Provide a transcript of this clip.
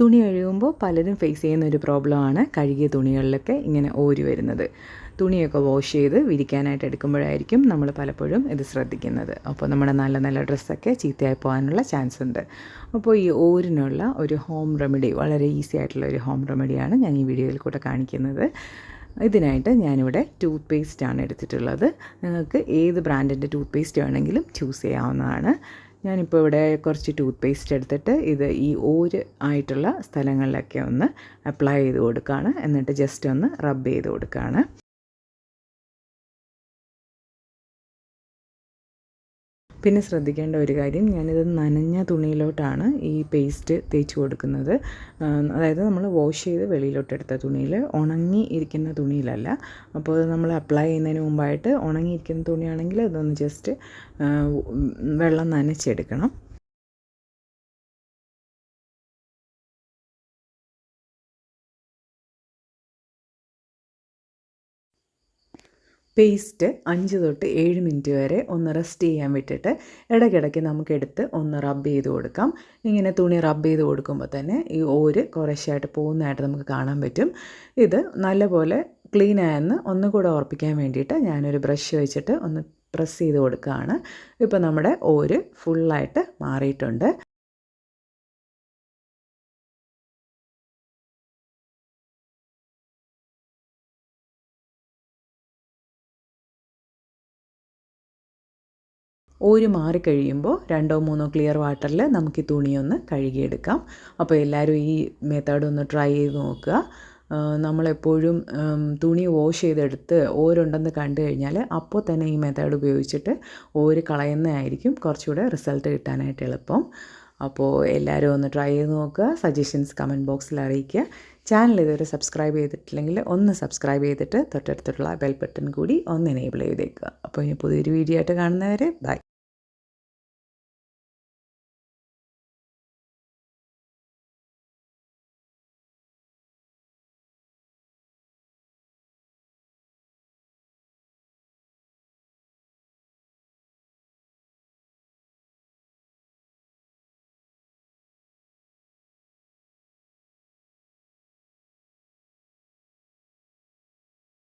തുണി കഴുകുമ്പോൾ പലരും ഫേസ് ചെയ്യുന്ന ഒരു പ്രോബ്ലമാണ് കഴുകിയ തുണികളിലൊക്കെ ഇങ്ങനെ ഓരി വരുന്നത്. തുണിയൊക്കെ വാഷ് ചെയ്ത് വിരിക്കാനായിട്ട് എടുക്കുമ്പോഴായിരിക്കും നമ്മൾ പലപ്പോഴും ഇത് ശ്രദ്ധിക്കുന്നത്. അപ്പോൾ നമ്മുടെ നല്ല നല്ല ഡ്രസ്സൊക്കെ ചീത്തയായി പോകാനുള്ള ചാൻസ് ഉണ്ട്. അപ്പോൾ ഈ ഓരിനുള്ള ഒരു ഹോം റെമഡി വളരെ ഈസി ആയിട്ടുള്ള ഒരു ഹോം റെമഡിയാണ് ഞാൻ ഈ വീഡിയോയിൽ കൂടെ കാണിക്കുന്നത്. ഇതിനായിട്ട് ഞാനിവിടെ ടൂത്ത് പേസ്റ്റാണ് എടുത്തിട്ടുള്ളത്. നിങ്ങൾക്ക് ഏത് ബ്രാൻഡിന്റെ ടൂത്ത് പേസ്റ്റ് വേണമെങ്കിലും ചൂസ് ചെയ്യാവുന്നതാണ്. ഞാനിപ്പോൾ ഇവിടെ കുറച്ച് ടൂത്ത് പേസ്റ്റ് എടുത്തിട്ട് ഇത് ഈ ഓര് ആയിട്ടുള്ള സ്ഥലങ്ങളിലൊക്കെ ഒന്ന് അപ്ലൈ ചെയ്ത് കൊടുക്കുകയാണ് എന്നിട്ട് ജസ്റ്റ് ഒന്ന് റബ്ബ് ചെയ്ത് കൊടുക്കുകയാണ് പിന്നെ ശ്രദ്ധിക്കേണ്ട ഒരു കാര്യം ഞാനിത് നനഞ്ഞ തുണിയിലോട്ടാണ് ഈ പേസ്റ്റ് തേച്ച് കൊടുക്കുന്നത്. അതായത് നമ്മൾ വാഷ് ചെയ്ത് വെളിയിലോട്ട് എടുത്ത തുണിയിൽ ഉണങ്ങി ഇരിക്കുന്ന തുണിയിലല്ല. അപ്പോൾ നമ്മൾ അപ്ലൈ ചെയ്യുന്നതിന് മുമ്പായിട്ട് ഉണങ്ങിയിരിക്കുന്ന തുണിയാണെങ്കിൽ അതൊന്ന് ജസ്റ്റ് വെള്ളം നനച്ചെടുക്കണം. പേസ്റ്റ് അഞ്ച് തൊട്ട് ഏഴ് മിനിറ്റ് വരെ ഒന്ന് റെസ്റ്റ് ചെയ്യാൻ വിട്ടിട്ട് ഇടയ്ക്കിടയ്ക്ക് നമുക്കെടുത്ത് ഒന്ന് റബ്ബ് ചെയ്ത് കൊടുക്കാം. ഇങ്ങനെ തുണി റബ്ബ് ചെയ്ത് കൊടുക്കുമ്പോൾ തന്നെ ഈ ഓര് കുറേശ്ശായിട്ട് പോകുന്നതായിട്ട് നമുക്ക് കാണാൻ പറ്റും. ഇത് നല്ലപോലെ ക്ലീൻ ആയെന്ന് ഒന്നുകൂടെ ഉറപ്പിക്കാൻ വേണ്ടിയിട്ട് ഞാനൊരു ബ്രഷ് വെച്ചിട്ട് ഒന്ന് പ്രസ് ചെയ്ത് കൊടുക്കുകയാണ്. ഇപ്പോൾ നമ്മുടെ ഓര് ഫുള്ളായിട്ട് മാറിയിട്ടുണ്ട്. ഒരു മാറിക്കഴിയുമ്പോൾ രണ്ടോ മൂന്നോ ക്ലിയർ വാട്ടറിൽ നമുക്ക് ഈ തുണിയൊന്ന് കഴുകിയെടുക്കാം. അപ്പോൾ എല്ലാവരും ഈ മെത്തേഡ് ഒന്ന് ട്രൈ ചെയ്ത് നോക്കുക. നമ്മളെപ്പോഴും തുണി വാഷ് ചെയ്തെടുത്ത് ഓരുണ്ടെന്ന് കണ്ടു കഴിഞ്ഞാൽ അപ്പോൾ തന്നെ ഈ മെത്തേഡ് ഉപയോഗിച്ചിട്ട് ഓര് കളയുന്നതായിരിക്കും കുറച്ചുകൂടെ റിസൾട്ട് കിട്ടാനായിട്ട് എളുപ്പം. അപ്പോൾ എല്ലാവരും ഒന്ന് ട്രൈ ചെയ്ത് നോക്കുക. സജഷൻസ് കമന്റ് ബോക്സിൽ അറിയിക്കുക. ചാനൽ ഇതുവരെ സബ്സ്ക്രൈബ് ചെയ്തിട്ടില്ലെങ്കിൽ ഒന്ന് സബ്സ്ക്രൈബ് ചെയ്തിട്ട് തൊട്ടടുത്തുള്ള ബെൽ ബട്ടൺ കൂടി ഒന്ന് എനേബിൾ ചെയ്തേക്കുക. അപ്പോൾ ഇനി പുതിയൊരു വീഡിയോ ആയിട്ട് കാണുന്നവരെ ബൈ